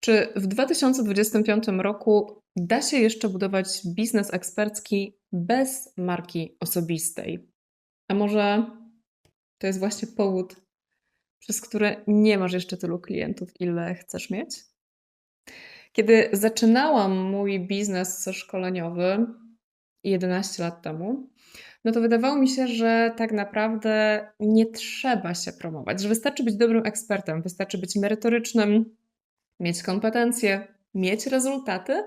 Czy w 2025 roku da się jeszcze budować biznes ekspercki bez marki osobistej? A może to jest właśnie powód, przez który nie masz jeszcze tylu klientów, ile chcesz mieć? Kiedy zaczynałam mój biznes szkoleniowy 11 lat temu, no to wydawało mi się, że tak naprawdę nie trzeba się promować, że wystarczy być dobrym ekspertem, wystarczy być merytorycznym, mieć kompetencje, mieć rezultaty,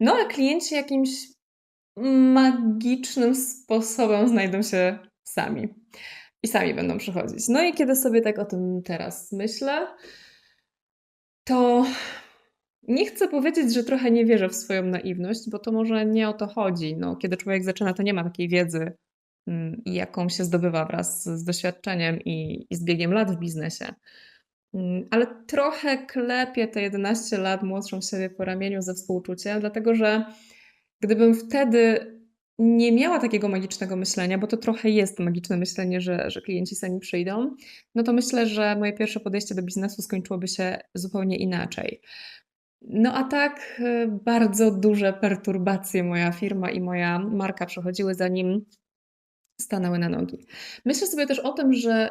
no a klienci jakimś magicznym sposobem znajdą się sami. I sami będą przychodzić. No i kiedy sobie tak o tym teraz myślę, to nie chcę powiedzieć, że trochę nie wierzę w swoją naiwność, bo to może nie o to chodzi. No, kiedy człowiek zaczyna, to nie ma takiej wiedzy, mm, jaką się zdobywa wraz z doświadczeniem i, i z biegiem lat w biznesie. Mm, ale trochę klepię te 11 lat młodszą siebie po ramieniu ze współczuciem, dlatego że gdybym wtedy nie miała takiego magicznego myślenia, bo to trochę jest magiczne myślenie, że, że klienci sami przyjdą, no to myślę, że moje pierwsze podejście do biznesu skończyłoby się zupełnie inaczej. No a tak y, bardzo duże perturbacje moja firma i moja marka przechodziły zanim stanęły na nogi. Myślę sobie też o tym, że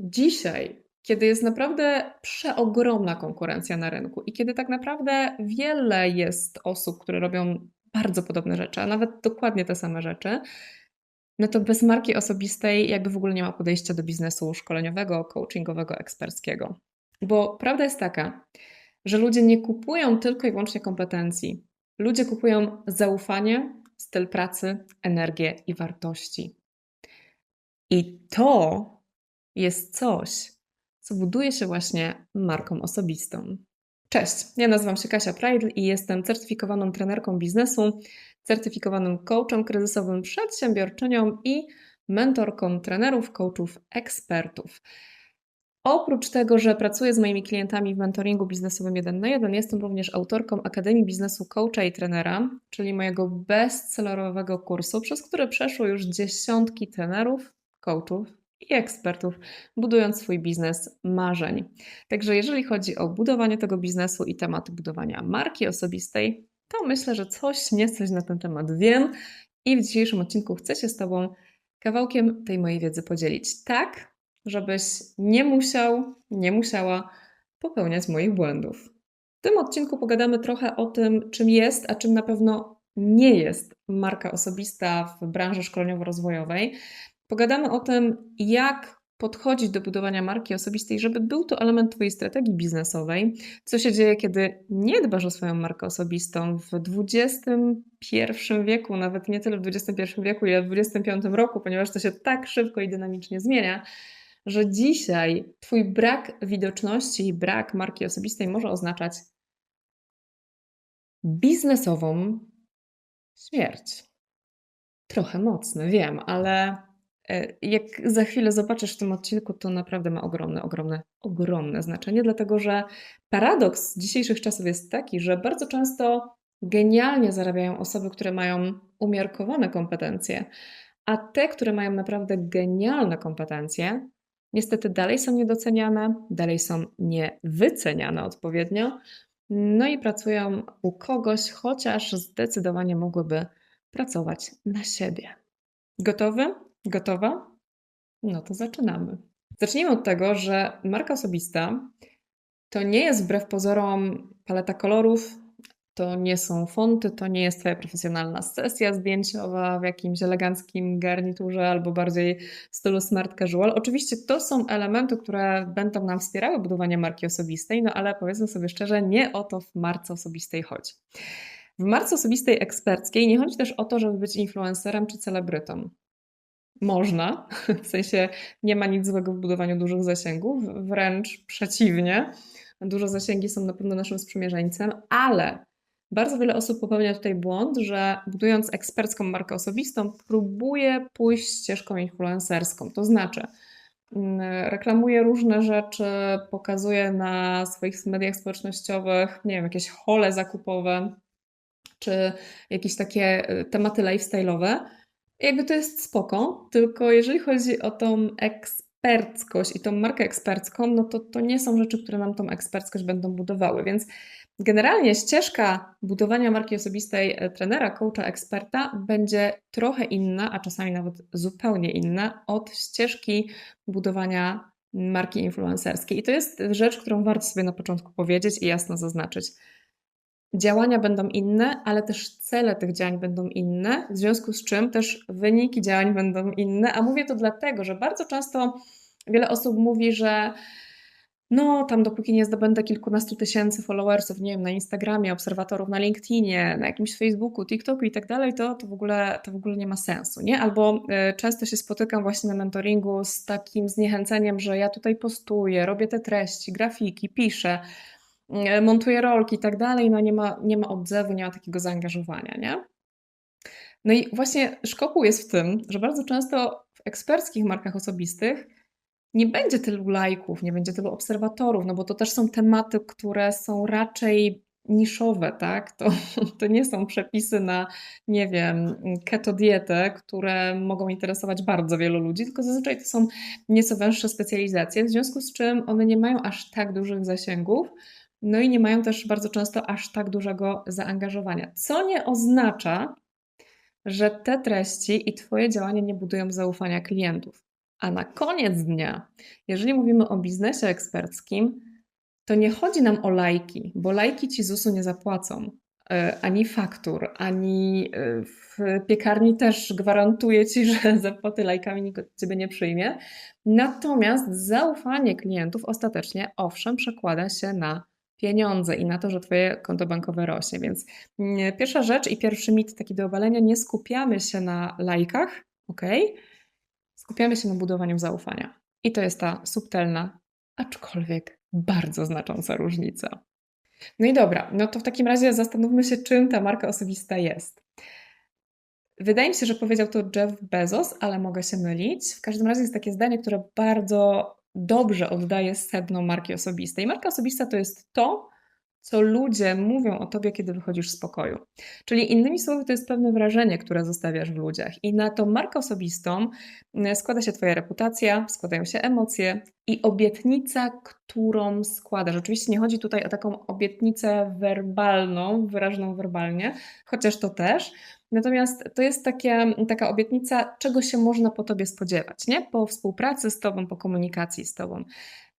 dzisiaj kiedy jest naprawdę przeogromna konkurencja na rynku i kiedy tak naprawdę wiele jest osób, które robią bardzo podobne rzeczy, a nawet dokładnie te same rzeczy, no to bez marki osobistej jakby w ogóle nie ma podejścia do biznesu szkoleniowego, coachingowego, eksperckiego. Bo prawda jest taka, że ludzie nie kupują tylko i wyłącznie kompetencji. Ludzie kupują zaufanie, styl pracy, energię i wartości. I to jest coś, co buduje się właśnie marką osobistą. Cześć, ja nazywam się Kasia Prajdl i jestem certyfikowaną trenerką biznesu, certyfikowanym coachem kryzysowym, przedsiębiorczynią i mentorką trenerów, coachów, ekspertów. Oprócz tego, że pracuję z moimi klientami w mentoringu biznesowym 1 na 1, jestem również autorką Akademii Biznesu Coacha i Trenera, czyli mojego bestsellerowego kursu, przez który przeszło już dziesiątki trenerów, coachów i ekspertów, budując swój biznes marzeń. Także jeżeli chodzi o budowanie tego biznesu i temat budowania marki osobistej, to myślę, że coś niecoś na ten temat wiem i w dzisiejszym odcinku chcę się z Tobą kawałkiem tej mojej wiedzy podzielić. Tak, żebyś nie musiał, nie musiała popełniać moich błędów. W tym odcinku pogadamy trochę o tym, czym jest, a czym na pewno nie jest marka osobista w branży szkoleniowo-rozwojowej. Pogadamy o tym, jak podchodzić do budowania marki osobistej, żeby był to element Twojej strategii biznesowej. Co się dzieje, kiedy nie dbasz o swoją markę osobistą w XXI wieku, nawet nie tyle w XXI wieku, ile w XXV roku, ponieważ to się tak szybko i dynamicznie zmienia, że dzisiaj Twój brak widoczności i brak marki osobistej może oznaczać biznesową śmierć. Trochę mocne, wiem, ale jak za chwilę zobaczysz w tym odcinku, to naprawdę ma ogromne, ogromne, ogromne znaczenie, dlatego że paradoks dzisiejszych czasów jest taki, że bardzo często genialnie zarabiają osoby, które mają umiarkowane kompetencje, a te, które mają naprawdę genialne kompetencje, niestety dalej są niedoceniane, dalej są niewyceniane odpowiednio, no i pracują u kogoś, chociaż zdecydowanie mogłyby pracować na siebie. Gotowy? Gotowa? No to zaczynamy. Zacznijmy od tego, że marka osobista to nie jest wbrew pozorom paleta kolorów, to nie są fonty, to nie jest Twoja profesjonalna sesja zdjęciowa w jakimś eleganckim garniturze albo bardziej w stylu smart casual. Oczywiście to są elementy, które będą nam wspierały budowanie marki osobistej, no ale powiedzmy sobie szczerze, nie o to w marce osobistej chodzi. W marce osobistej eksperckiej nie chodzi też o to, żeby być influencerem czy celebrytą. Można, w sensie nie ma nic złego w budowaniu dużych zasięgów, wręcz przeciwnie. Duże zasięgi są na pewno naszym sprzymierzeńcem, ale bardzo wiele osób popełnia tutaj błąd, że budując ekspercką markę osobistą, próbuje pójść ścieżką influencerską. To znaczy, mm, reklamuje różne rzeczy, pokazuje na swoich mediach społecznościowych, nie wiem, jakieś hole zakupowe, czy jakieś takie y, tematy lifestyle'owe jakby to jest spoko, tylko jeżeli chodzi o tą eksperckość i tą markę ekspercką, no to to nie są rzeczy, które nam tą eksperckość będą budowały. Więc generalnie ścieżka budowania marki osobistej e, trenera, coacha, eksperta będzie trochę inna, a czasami nawet zupełnie inna od ścieżki budowania marki influencerskiej. I to jest rzecz, którą warto sobie na początku powiedzieć i jasno zaznaczyć. Działania będą inne, ale też cele tych działań będą inne, w związku z czym też wyniki działań będą inne. A mówię to dlatego, że bardzo często wiele osób mówi, że no, tam dopóki nie zdobędę kilkunastu tysięcy followersów, nie wiem, na Instagramie, obserwatorów na LinkedInie, na jakimś Facebooku, TikToku i tak dalej, to, to, w ogóle, to w ogóle nie ma sensu, nie? Albo y, często się spotykam właśnie na mentoringu z takim zniechęceniem, że ja tutaj postuję, robię te treści, grafiki, piszę, y, montuję rolki i tak dalej, no nie ma, nie ma odzewu, nie ma takiego zaangażowania, nie? No i właśnie szkoku jest w tym, że bardzo często w eksperckich markach osobistych nie będzie tylu lajków, nie będzie tylu obserwatorów, no bo to też są tematy, które są raczej niszowe, tak? To, to nie są przepisy na, nie wiem, keto dietę, które mogą interesować bardzo wielu ludzi, tylko zazwyczaj to są nieco węższe specjalizacje, w związku z czym one nie mają aż tak dużych zasięgów, no i nie mają też bardzo często aż tak dużego zaangażowania. Co nie oznacza, że te treści i Twoje działania nie budują zaufania klientów. A na koniec dnia, jeżeli mówimy o biznesie eksperckim, to nie chodzi nam o lajki, bo lajki ci ZUS-u nie zapłacą, e, ani faktur, ani e, w piekarni też gwarantuję ci, że zapłaty lajkami nikt ciebie nie przyjmie. Natomiast zaufanie klientów ostatecznie, owszem, przekłada się na pieniądze i na to, że Twoje konto bankowe rośnie. Więc mm, pierwsza rzecz i pierwszy mit taki do obalenia, nie skupiamy się na lajkach, ok? Skupiamy się na budowaniu zaufania. I to jest ta subtelna, aczkolwiek bardzo znacząca różnica. No i dobra, no to w takim razie zastanówmy się, czym ta marka osobista jest. Wydaje mi się, że powiedział to Jeff Bezos, ale mogę się mylić. W każdym razie jest takie zdanie, które bardzo dobrze oddaje sedno marki osobistej. Marka osobista to jest to, co ludzie mówią o tobie, kiedy wychodzisz z pokoju. Czyli innymi słowy, to jest pewne wrażenie, które zostawiasz w ludziach. I na tą markę osobistą e, składa się Twoja reputacja, składają się emocje i obietnica, którą składasz. Oczywiście nie chodzi tutaj o taką obietnicę werbalną, wyrażoną werbalnie, chociaż to też. Natomiast to jest takie, taka obietnica, czego się można po tobie spodziewać, nie? Po współpracy z tobą, po komunikacji z tobą.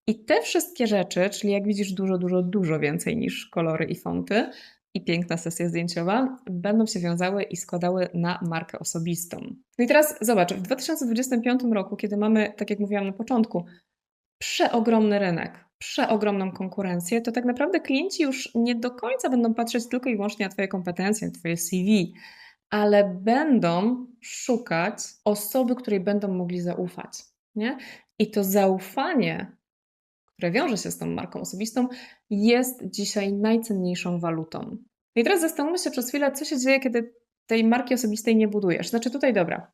I te wszystkie rzeczy, czyli jak widzisz dużo, dużo, dużo więcej niż kolory i fonty i piękna sesja zdjęciowa, będą się wiązały i składały na markę osobistą. No i teraz zobacz, w 2025 roku, kiedy mamy, tak jak mówiłam na początku, przeogromny rynek, przeogromną konkurencję, to tak naprawdę klienci już nie do końca będą patrzeć tylko i wyłącznie na Twoje kompetencje, na Twoje CV, ale będą szukać osoby, której będą mogli zaufać. Nie? I to zaufanie które wiąże się z tą marką osobistą, jest dzisiaj najcenniejszą walutą. I teraz zastanówmy się przez chwilę, co się dzieje, kiedy tej marki osobistej nie budujesz. Znaczy tutaj dobra.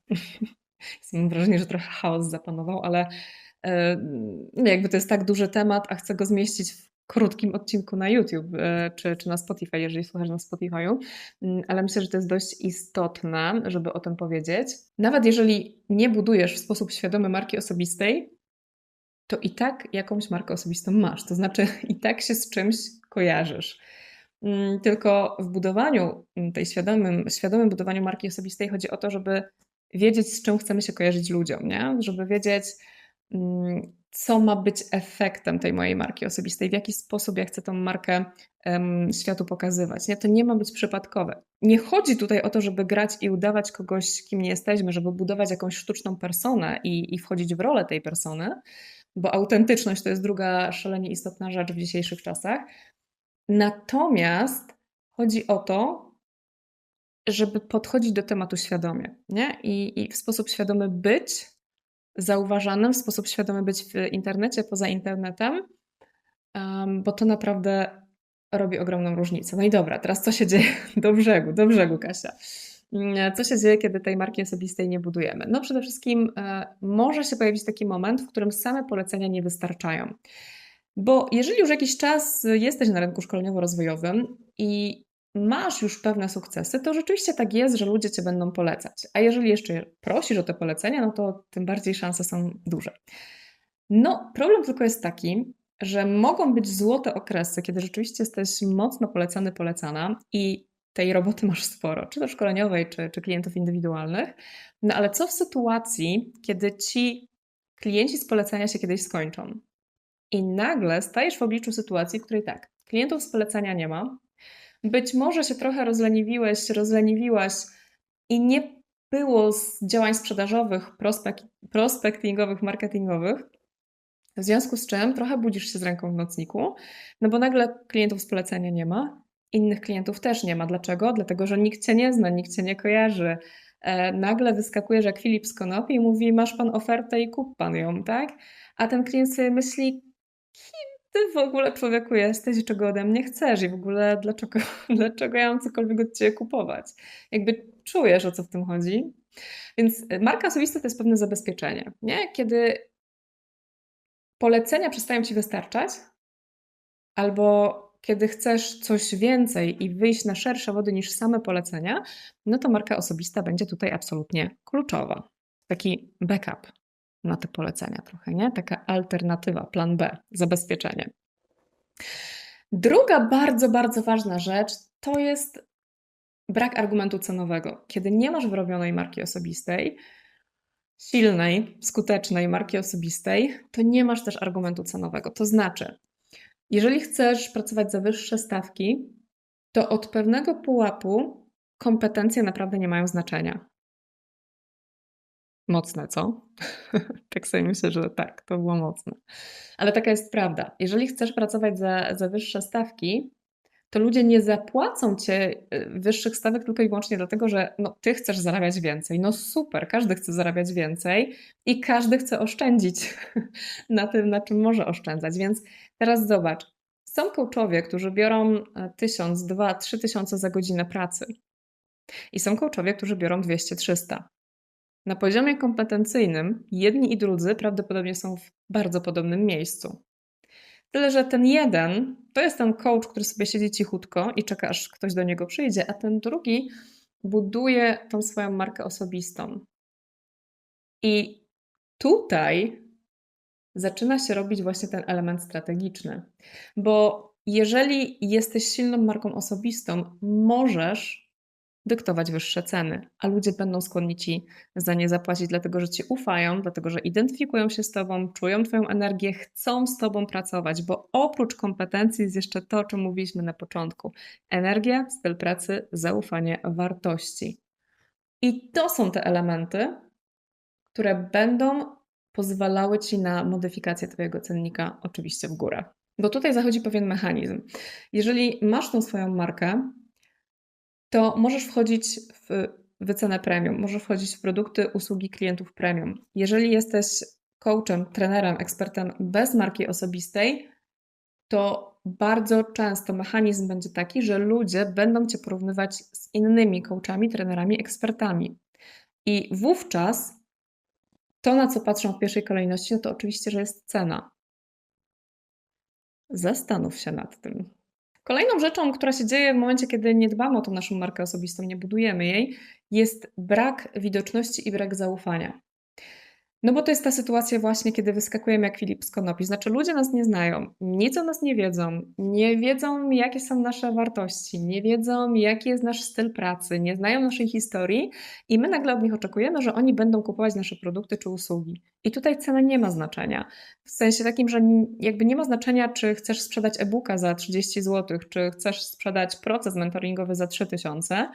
Mam wrażenie, że trochę chaos zapanował, ale yy, jakby to jest tak duży temat, a chcę go zmieścić w krótkim odcinku na YouTube yy, czy, czy na Spotify, jeżeli słuchasz na Spotify'u, yy, ale myślę, że to jest dość istotne, żeby o tym powiedzieć. Nawet jeżeli nie budujesz w sposób świadomy marki osobistej, to i tak jakąś markę osobistą masz. To znaczy, i tak się z czymś kojarzysz. Mm, tylko w budowaniu mm, tej świadomym, świadomym budowaniu marki osobistej chodzi o to, żeby wiedzieć, z czym chcemy się kojarzyć ludziom, nie? żeby wiedzieć, mm, co ma być efektem tej mojej marki osobistej, w jaki sposób ja chcę tą markę um, światu pokazywać. Nie? To nie ma być przypadkowe. Nie chodzi tutaj o to, żeby grać i udawać kogoś, kim nie jesteśmy, żeby budować jakąś sztuczną personę i, i wchodzić w rolę tej persony, bo autentyczność to jest druga szalenie istotna rzecz w dzisiejszych czasach. Natomiast chodzi o to, żeby podchodzić do tematu świadomie nie? I, i w sposób świadomy być zauważanym, w sposób świadomy być w internecie, poza internetem, bo to naprawdę robi ogromną różnicę. No i dobra, teraz co się dzieje do brzegu, do brzegu, Kasia. Mm, co się dzieje, kiedy tej marki osobistej nie budujemy? No przede wszystkim e, może się pojawić taki moment, w którym same polecenia nie wystarczają. Bo jeżeli już jakiś czas jesteś na rynku szkoleniowo-rozwojowym i masz już pewne sukcesy, to rzeczywiście tak jest, że ludzie cię będą polecać. A jeżeli jeszcze prosisz o te polecenia, no to tym bardziej szanse są duże. No, problem tylko jest taki, że mogą być złote okresy, kiedy rzeczywiście jesteś mocno polecany, polecana i tej roboty masz sporo, czy to szkoleniowej, czy, czy klientów indywidualnych. No ale co w sytuacji, kiedy ci klienci z polecenia się kiedyś skończą? I nagle stajesz w obliczu sytuacji, w której tak, klientów z polecenia nie ma. Być może się trochę rozleniwiłeś, rozleniwiłaś i nie było z działań sprzedażowych, prospek prospectingowych, marketingowych, w związku z czym trochę budzisz się z ręką w nocniku, no bo nagle klientów z polecenia nie ma, innych klientów też nie ma. Dlaczego? Dlatego, że nikt cię nie zna, nikt cię nie kojarzy. E, nagle wyskakujesz jak Filip z Konopi i mówi: Masz pan ofertę i kup pan ją, tak? A ten klient sobie myśli: Kim ty w ogóle człowieku jesteś i czego ode mnie chcesz? I w ogóle dlaczego, dlaczego ja mam cokolwiek od ciebie kupować? Jakby czujesz o co w tym chodzi. Więc marka osobista to jest pewne zabezpieczenie, nie? Kiedy polecenia przestają ci wystarczać, albo kiedy chcesz coś więcej i wyjść na szersze wody niż same polecenia, no to marka osobista będzie tutaj absolutnie kluczowa. Taki backup na te polecenia trochę, nie? Taka alternatywa, plan B, zabezpieczenie. Druga bardzo, bardzo ważna rzecz to jest brak argumentu cenowego. Kiedy nie masz wyrobionej marki osobistej, silnej, skutecznej marki osobistej, to nie masz też argumentu cenowego. To znaczy, jeżeli chcesz pracować za wyższe stawki, to od pewnego pułapu kompetencje naprawdę nie mają znaczenia. Mocne, co? tak sobie myślę, że tak, to było mocne. Ale taka jest prawda. Jeżeli chcesz pracować za, za wyższe stawki, to ludzie nie zapłacą cię y, wyższych stawek tylko i wyłącznie dlatego, że no, ty chcesz zarabiać więcej. No super, każdy chce zarabiać więcej i każdy chce oszczędzić na tym, na czym może oszczędzać. Więc teraz zobacz, są coachowie, którzy biorą 1000, 2, 3 tysiące za godzinę pracy. I są coachowie, którzy biorą 200-300. Na poziomie kompetencyjnym jedni i drudzy prawdopodobnie są w bardzo podobnym miejscu. Tyle, że ten jeden to jest ten coach, który sobie siedzi cichutko i czeka, aż ktoś do niego przyjdzie, a ten drugi buduje tą swoją markę osobistą. I tutaj zaczyna się robić właśnie ten element strategiczny. Bo jeżeli jesteś silną marką osobistą, możesz dyktować wyższe ceny, a ludzie będą skłonni ci za nie zapłacić, dlatego że ci ufają, dlatego że identyfikują się z tobą, czują twoją energię, chcą z tobą pracować, bo oprócz kompetencji jest jeszcze to, o czym mówiliśmy na początku: energia, styl pracy, zaufanie, wartości. I to są te elementy, które będą pozwalały ci na modyfikację twojego cennika, oczywiście w górę. Bo tutaj zachodzi pewien mechanizm. Jeżeli masz tą swoją markę, to możesz wchodzić w wycenę premium, możesz wchodzić w produkty, usługi klientów premium. Jeżeli jesteś coachem, trenerem, ekspertem bez marki osobistej, to bardzo często mechanizm będzie taki, że ludzie będą cię porównywać z innymi coachami, trenerami, ekspertami. I wówczas to, na co patrzą w pierwszej kolejności, no to oczywiście, że jest cena. Zastanów się nad tym. Kolejną rzeczą, która się dzieje w momencie, kiedy nie dbamy o tą naszą markę osobistą, nie budujemy jej, jest brak widoczności i brak zaufania. No bo to jest ta sytuacja właśnie, kiedy wyskakujemy jak Filip z konopi. Znaczy ludzie nas nie znają, nic o nas nie wiedzą, nie wiedzą jakie są nasze wartości, nie wiedzą jaki jest nasz styl pracy, nie znają naszej historii i my nagle od nich oczekujemy, że oni będą kupować nasze produkty czy usługi. I tutaj cena nie ma znaczenia. W sensie takim, że jakby nie ma znaczenia, czy chcesz sprzedać e-booka za 30 zł, czy chcesz sprzedać proces mentoringowy za 3000,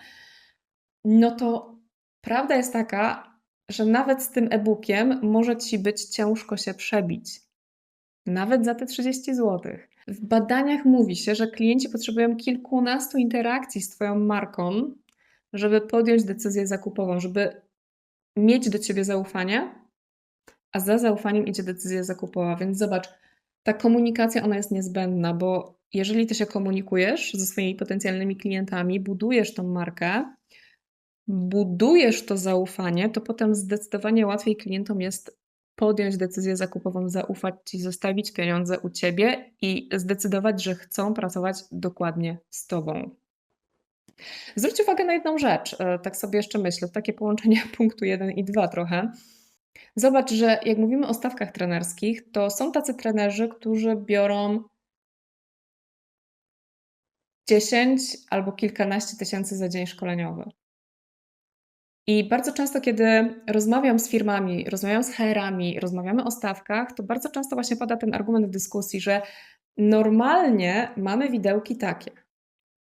no to prawda jest taka, że nawet z tym e-bookiem może ci być ciężko się przebić. Nawet za te 30 zł. W badaniach mówi się, że klienci potrzebują kilkunastu interakcji z Twoją marką, żeby podjąć decyzję zakupową, żeby mieć do Ciebie zaufanie, a za zaufaniem idzie decyzja zakupowa. Więc zobacz, ta komunikacja ona jest niezbędna, bo jeżeli Ty się komunikujesz ze swoimi potencjalnymi klientami, budujesz tą markę, budujesz to zaufanie, to potem zdecydowanie łatwiej klientom jest podjąć decyzję zakupową, zaufać ci, zostawić pieniądze u ciebie i zdecydować, że chcą pracować dokładnie z tobą. Zwróć uwagę na jedną rzecz, e, tak sobie jeszcze myślę, takie połączenie punktu 1 i 2 trochę. Zobacz, że jak mówimy o stawkach trenerskich, to są tacy trenerzy, którzy biorą 10 albo kilkanaście tysięcy za dzień szkoleniowy. I bardzo często, kiedy rozmawiam z firmami, rozmawiam z HR-ami, rozmawiamy o stawkach, to bardzo często właśnie pada ten argument w dyskusji, że normalnie mamy widełki takie,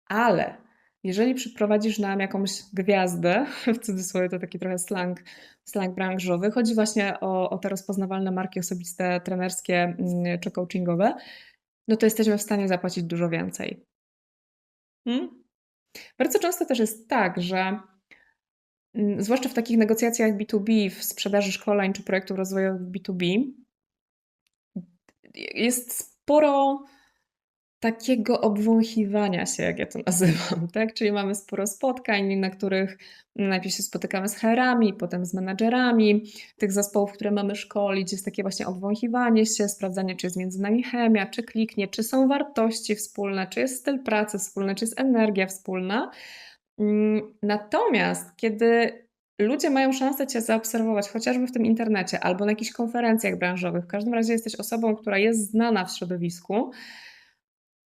ale jeżeli przyprowadzisz nam jakąś gwiazdę, w cudzysłowie to taki trochę slang, slang branżowy, chodzi właśnie o, o te rozpoznawalne marki osobiste, trenerskie mm, czy coachingowe, no to jesteśmy w stanie zapłacić dużo więcej. Hmm? Bardzo często też jest tak, że zwłaszcza w takich negocjacjach B2B, w sprzedaży szkoleń czy projektów rozwojowych B2B, jest sporo takiego obwąchiwania się, jak ja to nazywam, tak? Czyli mamy sporo spotkań, na których najpierw się spotykamy z herami, potem z menadżerami tych zespołów, które mamy szkolić. Jest takie właśnie obwąchiwanie się, sprawdzanie, czy jest między nami chemia, czy kliknie, czy są wartości wspólne, czy jest styl pracy wspólny, czy jest energia wspólna. Mm, natomiast kiedy ludzie mają szansę Cię zaobserwować, chociażby w tym internecie albo na jakichś konferencjach branżowych, w każdym razie jesteś osobą, która jest znana w środowisku,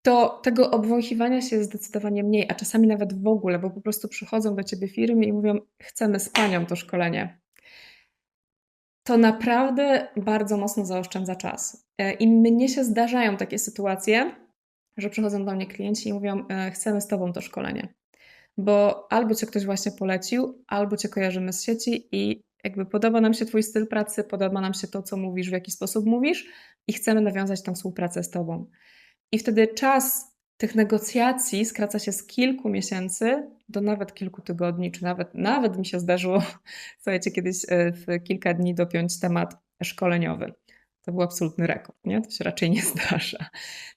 to tego obwąchiwania się jest zdecydowanie mniej, a czasami nawet w ogóle, bo po prostu przychodzą do ciebie firmy i mówią: Chcemy z panią to szkolenie. To naprawdę bardzo mocno zaoszczędza czas. E, I mnie się zdarzają takie sytuacje, że przychodzą do mnie klienci i mówią: e, Chcemy z tobą to szkolenie. Bo albo cię ktoś właśnie polecił, albo cię kojarzymy z sieci i jakby podoba nam się Twój styl pracy, podoba nam się to, co mówisz, w jaki sposób mówisz, i chcemy nawiązać tą współpracę z Tobą. I wtedy czas tych negocjacji skraca się z kilku miesięcy do nawet kilku tygodni, czy nawet, nawet mi się zdarzyło, słuchajcie, kiedyś e, w kilka dni dopiąć temat szkoleniowy. To był absolutny rekord, nie? To się raczej nie zdarza.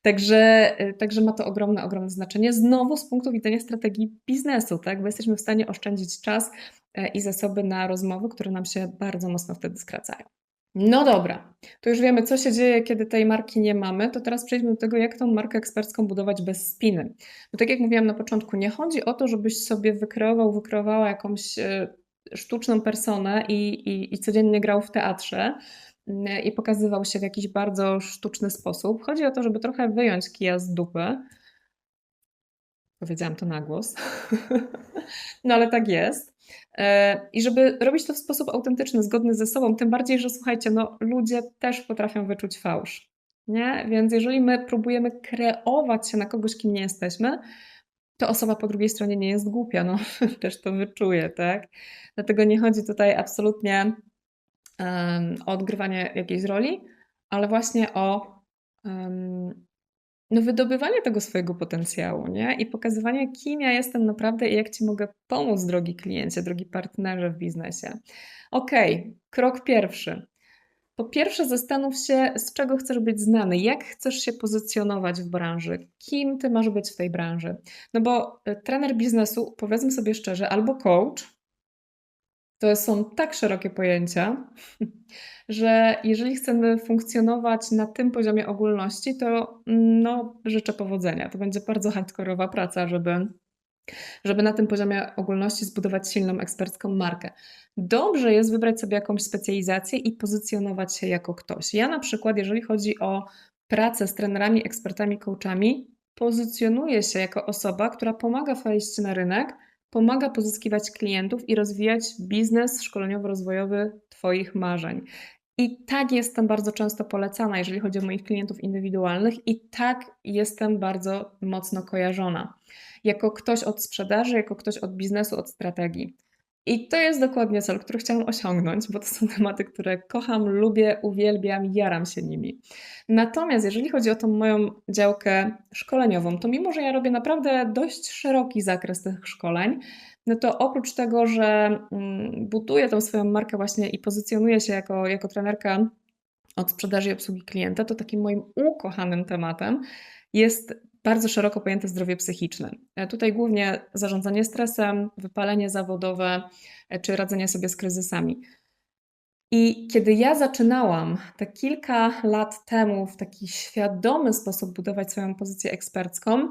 Także, e, także ma to ogromne, ogromne znaczenie. Znowu z punktu widzenia strategii biznesu, tak? Bo jesteśmy w stanie oszczędzić czas e, i zasoby na rozmowy, które nam się bardzo mocno wtedy skracają. No dobra, to już wiemy, co się dzieje, kiedy tej marki nie mamy, to teraz przejdźmy do tego, jak tą markę ekspercką budować bez spiny. Bo tak jak mówiłam na początku, nie chodzi o to, żebyś sobie wykreował, wykreowała jakąś e, sztuczną personę i, i, i codziennie grał w teatrze i pokazywał się w jakiś bardzo sztuczny sposób. Chodzi o to, żeby trochę wyjąć kija z dupy. Powiedziałam to na głos. no ale tak jest. E, I żeby robić to w sposób autentyczny, zgodny ze sobą, tym bardziej, że słuchajcie, no, ludzie też potrafią wyczuć fałsz. Nie? Więc jeżeli my próbujemy kreować się na kogoś, kim nie jesteśmy, to osoba po drugiej stronie nie jest głupia, no też to wyczuje, tak? Dlatego nie chodzi tutaj absolutnie um, o odgrywanie jakiejś roli, ale właśnie o um, no wydobywanie tego swojego potencjału, nie? I pokazywanie, kim ja jestem naprawdę i jak Ci mogę pomóc, drogi kliencie, drogi partnerze w biznesie. Ok, krok pierwszy. Po pierwsze, zastanów się, z czego chcesz być znany, jak chcesz się pozycjonować w branży, kim ty masz być w tej branży. No bo e, trener biznesu, powiedzmy sobie szczerze, albo coach, to są tak szerokie pojęcia, że jeżeli chcemy funkcjonować na tym poziomie ogólności, to no, życzę powodzenia. To będzie bardzo hardkorowa praca, żeby, żeby na tym poziomie ogólności zbudować silną ekspercką markę. Dobrze jest wybrać sobie jakąś specjalizację i pozycjonować się jako ktoś. Ja na przykład, jeżeli chodzi o pracę z trenerami, ekspertami, coachami, pozycjonuję się jako osoba, która pomaga wejść na rynek, pomaga pozyskiwać klientów i rozwijać biznes szkoleniowo-rozwojowy Twoich marzeń. I tak jestem bardzo często polecana, jeżeli chodzi o moich klientów indywidualnych, i tak jestem bardzo mocno kojarzona. Jako ktoś od sprzedaży, jako ktoś od biznesu, od strategii. I to jest dokładnie cel, który chciałam osiągnąć, bo to są tematy, które kocham, lubię, uwielbiam, jaram się nimi. Natomiast jeżeli chodzi o tą moją działkę szkoleniową, to mimo, że ja robię naprawdę dość szeroki zakres tych szkoleń, no to oprócz tego, że mm, buduję tą swoją markę właśnie i pozycjonuję się jako, jako trenerka od sprzedaży i obsługi klienta, to takim moim ukochanym tematem jest bardzo szeroko pojęte zdrowie psychiczne. E, tutaj głównie zarządzanie stresem, wypalenie zawodowe e, czy radzenie sobie z kryzysami. I kiedy ja zaczynałam te kilka lat temu w taki świadomy sposób budować swoją pozycję ekspercką,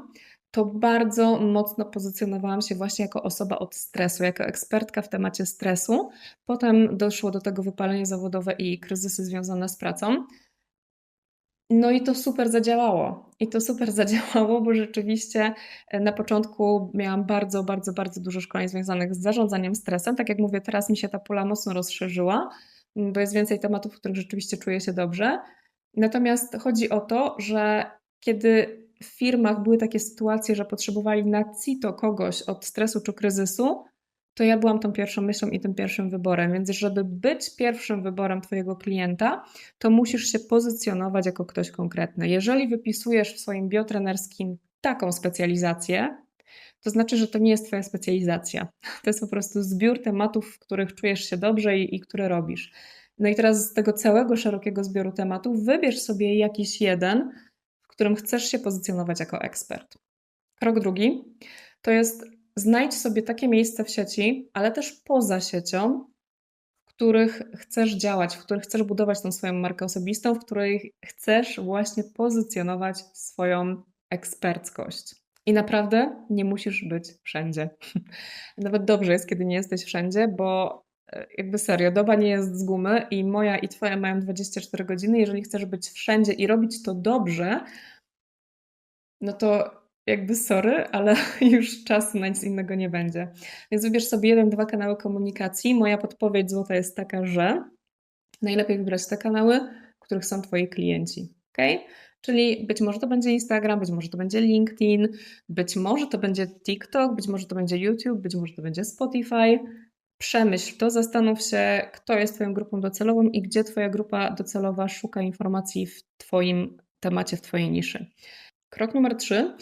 to bardzo mocno pozycjonowałam się właśnie jako osoba od stresu, jako ekspertka w temacie stresu. Potem doszło do tego wypalenie zawodowe i kryzysy związane z pracą. No i to super zadziałało. I to super zadziałało, bo rzeczywiście e, na początku miałam bardzo, bardzo, bardzo dużo szkoleń związanych z zarządzaniem stresem. Tak jak mówię, teraz mi się ta pula mocno rozszerzyła, bo jest więcej tematów, w których rzeczywiście czuję się dobrze. Natomiast chodzi o to, że kiedy w firmach były takie sytuacje, że potrzebowali na CITO kogoś od stresu czy kryzysu, to ja byłam tą pierwszą myślą i tym pierwszym wyborem. Więc, żeby być pierwszym wyborem Twojego klienta, to musisz się pozycjonować jako ktoś konkretny. Jeżeli wypisujesz w swoim biotrenerskim taką specjalizację, to znaczy, że to nie jest Twoja specjalizacja. To jest po prostu zbiór tematów, w których czujesz się dobrze i, i które robisz. No i teraz z tego całego szerokiego zbioru tematów wybierz sobie jakiś jeden, w którym chcesz się pozycjonować jako ekspert. Krok drugi to jest znajdź sobie takie miejsce w sieci, ale też poza siecią, w których chcesz działać, w których chcesz budować tą swoją markę osobistą, w której chcesz właśnie pozycjonować swoją eksperckość. I naprawdę nie musisz być wszędzie. Nawet dobrze jest, kiedy nie jesteś wszędzie, bo e, jakby serio, doba nie jest z gumy i moja i twoja mają 24 godziny. Jeżeli chcesz być wszędzie i robić to dobrze, no to jakby sorry, ale już czasu na nic innego nie będzie. Więc wybierz sobie jeden, dwa kanały komunikacji. Moja podpowiedź złota jest taka, że najlepiej wybrać te kanały, których są Twoi klienci. ok? Czyli być może to będzie Instagram, być może to będzie LinkedIn, być może to będzie TikTok, być może to będzie YouTube, być może to będzie Spotify. Przemyśl to, zastanów się, kto jest Twoją grupą docelową i gdzie Twoja grupa docelowa szuka informacji w Twoim temacie, w Twojej niszy. Krok numer trzy.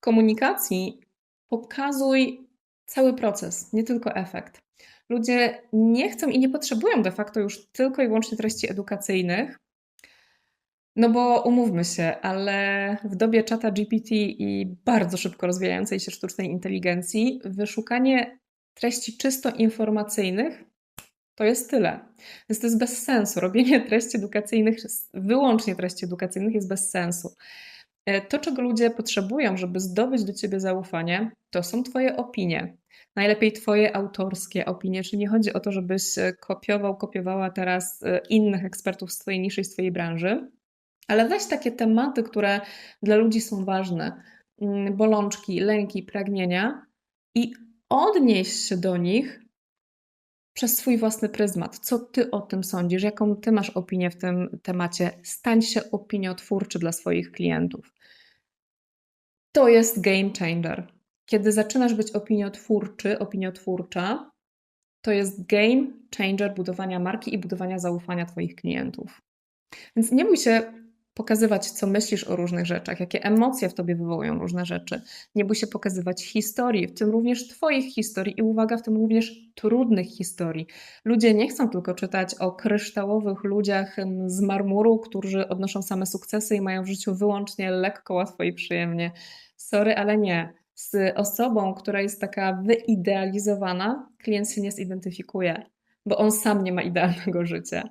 Komunikacji pokazuj cały proces, nie tylko efekt. Ludzie nie chcą i nie potrzebują de facto już tylko i wyłącznie treści edukacyjnych, no bo umówmy się, ale w dobie czata GPT i bardzo szybko rozwijającej się sztucznej inteligencji, wyszukanie treści czysto informacyjnych to jest tyle. Więc to jest bez sensu. Robienie treści edukacyjnych, wyłącznie treści edukacyjnych jest bez sensu. E, to, czego ludzie potrzebują, żeby zdobyć do ciebie zaufanie, to są Twoje opinie. Najlepiej Twoje autorskie opinie, czyli nie chodzi o to, żebyś e, kopiował, kopiowała teraz e, innych ekspertów z Twojej niszy, z Twojej branży, ale weź takie tematy, które dla ludzi są ważne, mm, bolączki, lęki, pragnienia i odnieś się do nich przez swój własny pryzmat. Co ty o tym sądzisz? Jaką ty masz opinię w tym temacie? Stań się opiniotwórczy dla swoich klientów. To jest game changer. Kiedy zaczynasz być opiniotwórczy, opiniotwórcza, to jest game changer budowania marki i budowania zaufania Twoich klientów. Więc nie bój się pokazywać, co myślisz o różnych rzeczach, jakie emocje w tobie wywołują różne rzeczy. Nie bój się pokazywać historii, w tym również Twoich historii i uwaga, w tym również trudnych historii. Ludzie nie chcą tylko czytać o kryształowych ludziach z marmuru, którzy odnoszą same sukcesy i mają w życiu wyłącznie lekko, łatwo i przyjemnie. Sorry, ale nie. Z osobą, która jest taka wyidealizowana, klient się nie zidentyfikuje bo on sam nie ma idealnego życia.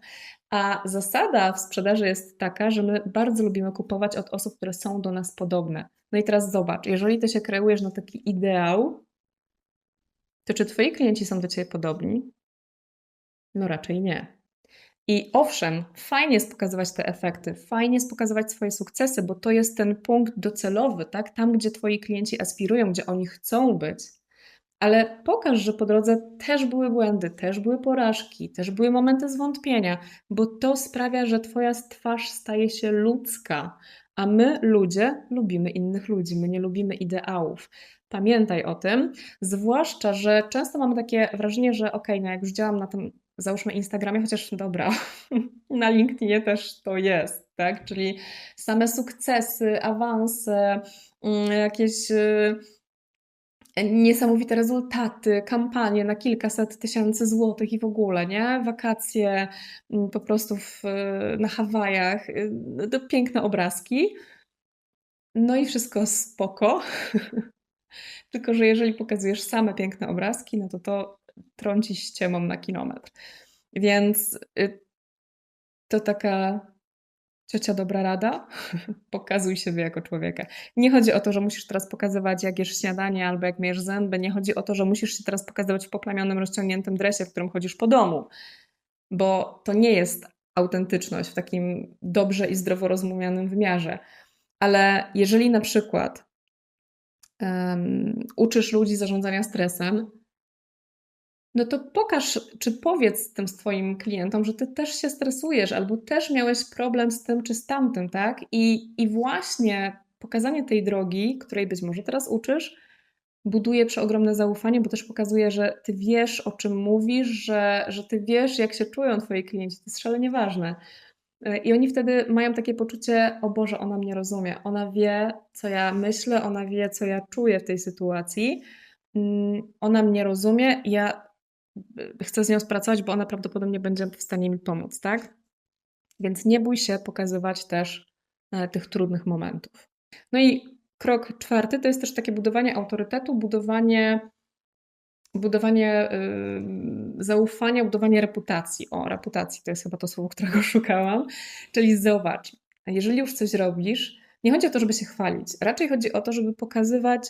A zasada w sprzedaży jest taka, że my bardzo lubimy kupować od osób, które są do nas podobne. No i teraz zobacz, jeżeli ty się kreujesz na taki ideał, to czy twoi klienci są do ciebie podobni? No raczej nie. I owszem, fajnie jest pokazywać te efekty, fajnie jest pokazywać swoje sukcesy, bo to jest ten punkt docelowy, tak? Tam, gdzie twoi klienci aspirują, gdzie oni chcą być ale pokaż, że po drodze też były błędy, też były porażki, też były momenty zwątpienia, bo to sprawia, że Twoja twarz staje się ludzka, a my, ludzie, lubimy innych ludzi, my nie lubimy ideałów. Pamiętaj o tym, zwłaszcza, że często mamy takie wrażenie, że ok, no jak już działam na tym, załóżmy Instagramie, chociaż dobra, na LinkedInie też to jest, tak? Czyli same sukcesy, awanse, mm, jakieś y, niesamowite rezultaty, kampanie na kilkaset tysięcy złotych i w ogóle, nie? Wakacje mm, po prostu w, na Hawajach, y, to piękne obrazki. No i wszystko spoko. Tylko, że jeżeli pokazujesz same piękne obrazki, no to to trąci ściemą na kilometr. Więc y, to taka Ciocia dobra rada? Pokazuj siebie jako człowieka. Nie chodzi o to, że musisz teraz pokazywać, jak jesz śniadanie albo jak myjesz zęby. Nie chodzi o to, że musisz się teraz pokazywać w poplamionym, rozciągniętym dresie, w którym chodzisz po domu. Bo to nie jest autentyczność w takim dobrze i zdrowo rozumianym wymiarze. Ale jeżeli na przykład um, uczysz ludzi zarządzania stresem, no to pokaż, czy powiedz tym swoim klientom, że ty też się stresujesz, albo też miałeś problem z tym czy z tamtym, tak? I, i właśnie pokazanie tej drogi, której być może teraz uczysz, buduje przeogromne zaufanie, bo też pokazuje, że ty wiesz, o czym mówisz, że, że ty wiesz, jak się czują twoi klienci. To jest szalenie ważne. I oni wtedy mają takie poczucie, o Boże, ona mnie rozumie, ona wie, co ja myślę, ona wie, co ja czuję w tej sytuacji, mm, ona mnie rozumie, ja chcę z nią spracować, bo ona prawdopodobnie będzie w stanie mi pomóc, tak? Więc nie bój się pokazywać też e, tych trudnych momentów. No i krok czwarty to jest też takie budowanie autorytetu, budowanie, budowanie yy, zaufania, budowanie reputacji. O, reputacji to jest chyba to słowo, którego szukałam, czyli zauważ. Jeżeli już coś robisz, nie chodzi o to, żeby się chwalić, raczej chodzi o to, żeby pokazywać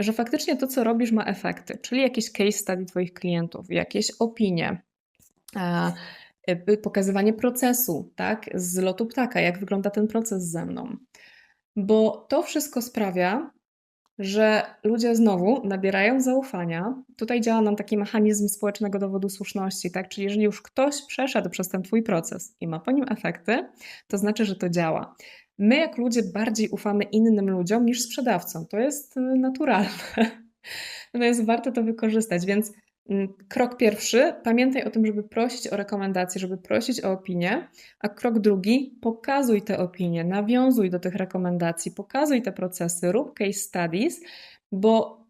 że faktycznie to, co robisz, ma efekty, czyli jakieś case study Twoich klientów, jakieś opinie, e, pokazywanie procesu, tak, z lotu ptaka, jak wygląda ten proces ze mną. Bo to wszystko sprawia, że ludzie znowu nabierają zaufania. Tutaj działa nam taki mechanizm społecznego dowodu słuszności, tak? Czyli jeżeli już ktoś przeszedł przez ten Twój proces i ma po nim efekty, to znaczy, że to działa. My, jak ludzie, bardziej ufamy innym ludziom niż sprzedawcom. To jest y, naturalne. Natomiast warto to wykorzystać, więc mm, krok pierwszy, pamiętaj o tym, żeby prosić o rekomendacje, żeby prosić o opinię, a krok drugi, pokazuj te opinie, nawiązuj do tych rekomendacji, pokazuj te procesy, rób case studies, bo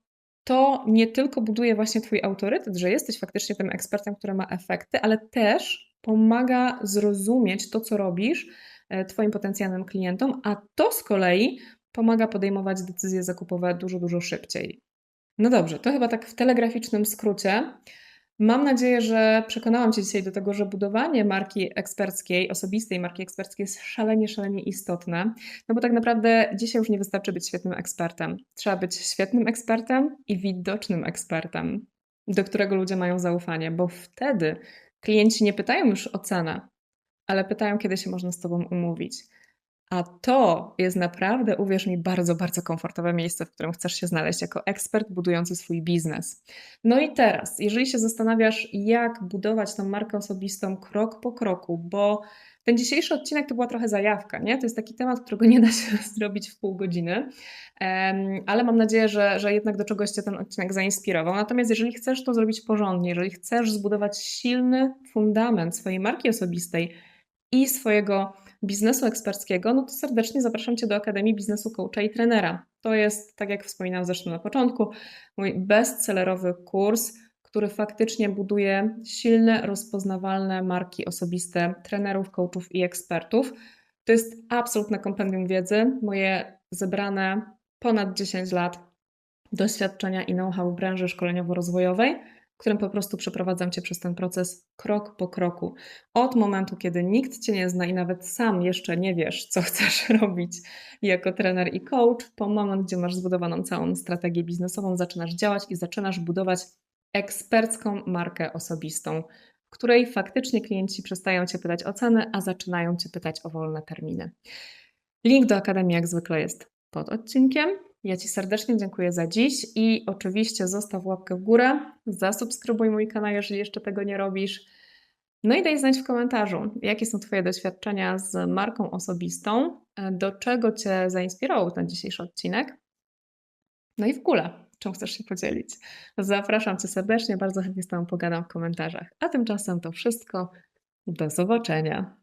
to nie tylko buduje właśnie Twój autorytet, że jesteś faktycznie tym ekspertem, który ma efekty, ale też pomaga zrozumieć to, co robisz, Twoim potencjalnym klientom, a to z kolei pomaga podejmować decyzje zakupowe dużo, dużo szybciej. No dobrze, to chyba tak w telegraficznym skrócie. Mam nadzieję, że przekonałam Cię dzisiaj do tego, że budowanie marki eksperckiej, osobistej marki eksperckiej jest szalenie, szalenie istotne. No bo tak naprawdę dzisiaj już nie wystarczy być świetnym ekspertem. Trzeba być świetnym ekspertem i widocznym ekspertem, do którego ludzie mają zaufanie, bo wtedy klienci nie pytają już o cenę, ale pytają, kiedy się można z Tobą umówić. A to jest naprawdę, uwierz mi, bardzo, bardzo komfortowe miejsce, w którym chcesz się znaleźć jako ekspert budujący swój biznes. No i teraz, jeżeli się zastanawiasz, jak budować tą markę osobistą krok po kroku, bo ten dzisiejszy odcinek to była trochę zajawka, nie? To jest taki temat, którego nie da się zrobić w pół godziny, ale mam nadzieję, że, że jednak do czegoś Cię ten odcinek zainspirował. Natomiast jeżeli chcesz to zrobić porządnie, jeżeli chcesz zbudować silny fundament swojej marki osobistej, i swojego biznesu eksperckiego, no to serdecznie zapraszam Cię do Akademii Biznesu Coacha i Trenera. To jest, tak jak wspominałam zresztą na początku, mój bestsellerowy kurs, który faktycznie buduje silne, rozpoznawalne marki osobiste trenerów, coachów i ekspertów. To jest absolutne kompendium wiedzy, moje zebrane ponad 10 lat doświadczenia i know-how w branży szkoleniowo-rozwojowej którym po prostu przeprowadzam Cię przez ten proces krok po kroku. Od momentu, kiedy nikt Cię nie zna i nawet sam jeszcze nie wiesz, co chcesz robić jako trener i coach, po moment, gdzie masz zbudowaną całą strategię biznesową, zaczynasz działać i zaczynasz budować ekspercką markę osobistą, w której faktycznie klienci przestają Cię pytać o cenę, a zaczynają Cię pytać o wolne terminy. Link do Akademii jak zwykle jest pod odcinkiem. Ja Ci serdecznie dziękuję za dziś i oczywiście zostaw łapkę w górę, zasubskrybuj mój kanał, jeżeli jeszcze tego nie robisz. No i daj znać w komentarzu, jakie są Twoje doświadczenia z marką osobistą, do czego Cię zainspirował ten dzisiejszy odcinek. No i w ogóle, czym chcesz się podzielić. Zapraszam Cię serdecznie, bardzo chętnie z Tobą pogadam w komentarzach. A tymczasem to wszystko. Do zobaczenia.